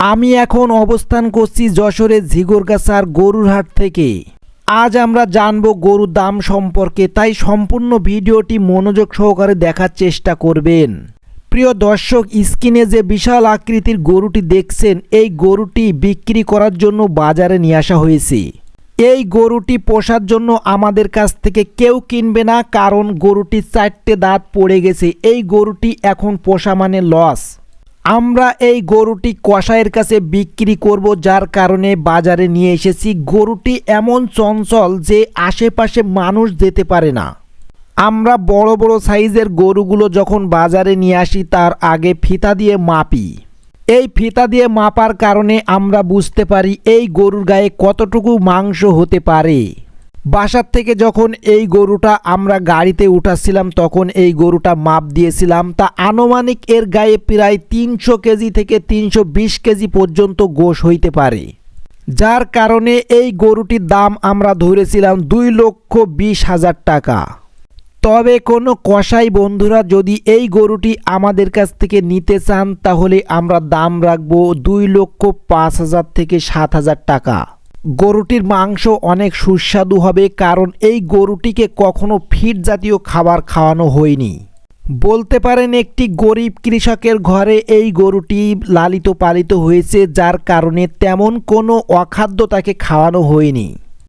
আমি এখন অবস্থান করছি যশোরের ঝিগরগাছার গরুর হাট থেকে। আজ আমরা জানব গরুর দাম সম্পর্কে, তাই সম্পূর্ণ ভিডিওটি মনোযোগ সহকারে দেখার চেষ্টা করবেন। প্রিয় দর্শক, স্ক্রিনে যে বিশাল আকৃতির গরুটি দেখছেন, এই গরুটি বিক্রি করার জন্য বাজারে নিয়ে আসা হয়েছে। এই গরুটি পোষার জন্য আমাদের কাছ থেকে কেউ কিনবে না, কারণ গরুটি চারটে দাঁত পড়ে গেছে। এই গরুটি এখন পোষা মানে লস আমরা এই গরুটি কসাইয়ের কাছে বিক্রি করব, যার কারণে বাজারে নিয়ে এসেছি গরুটি এমন চঞ্চল যে আশেপাশে মানুষ যেতে পারে না। আমরা বড় বড় সাইজের গরুগুলো যখন বাজারে নিয়ে আসি, তার আগে ফিতা দিয়ে মাপি। এই ফিতা দিয়ে মাপার কারণে আমরা বুঝতে পারি এই গরুর গায়ে কতটুকু মাংস হতে পারে। বাসার থেকে যখন এই গরুটা আমরা গাড়িতে উঠাচ্ছিলাম, তখন এই গরুটা মাপ দিয়েছিলাম। তা আনুমানিক এর গায়ে প্রায় তিনশো কেজি থেকে তিনশো বিশ কেজি পর্যন্ত গোশ হইতে পারে। যার কারণে এই গরুটির দাম আমরা ধরেছিলাম দুই লক্ষ বিশ হাজার টাকা। তবে কোনো কসাই বন্ধুরা যদি এই গরুটি আমাদের কাছ থেকে নিতে চান, তাহলে আমরা দাম রাখব দুই লক্ষ পাঁচ হাজার থেকে সাত হাজার টাকা। গরুটির মাংস অনেক সুস্বাদু হবে কারণ এই গরুটিকে কখনো ফিট জাতীয় খাবার খাওয়ানো হয়নি। বলতে পারেন একটি গরিব কৃষকের ঘরে এই গরুটি লালিত পালিত হয়েছে যার কারণে তেমন কোনো অখাদ্য তাকে খাওয়ানো হয়নি।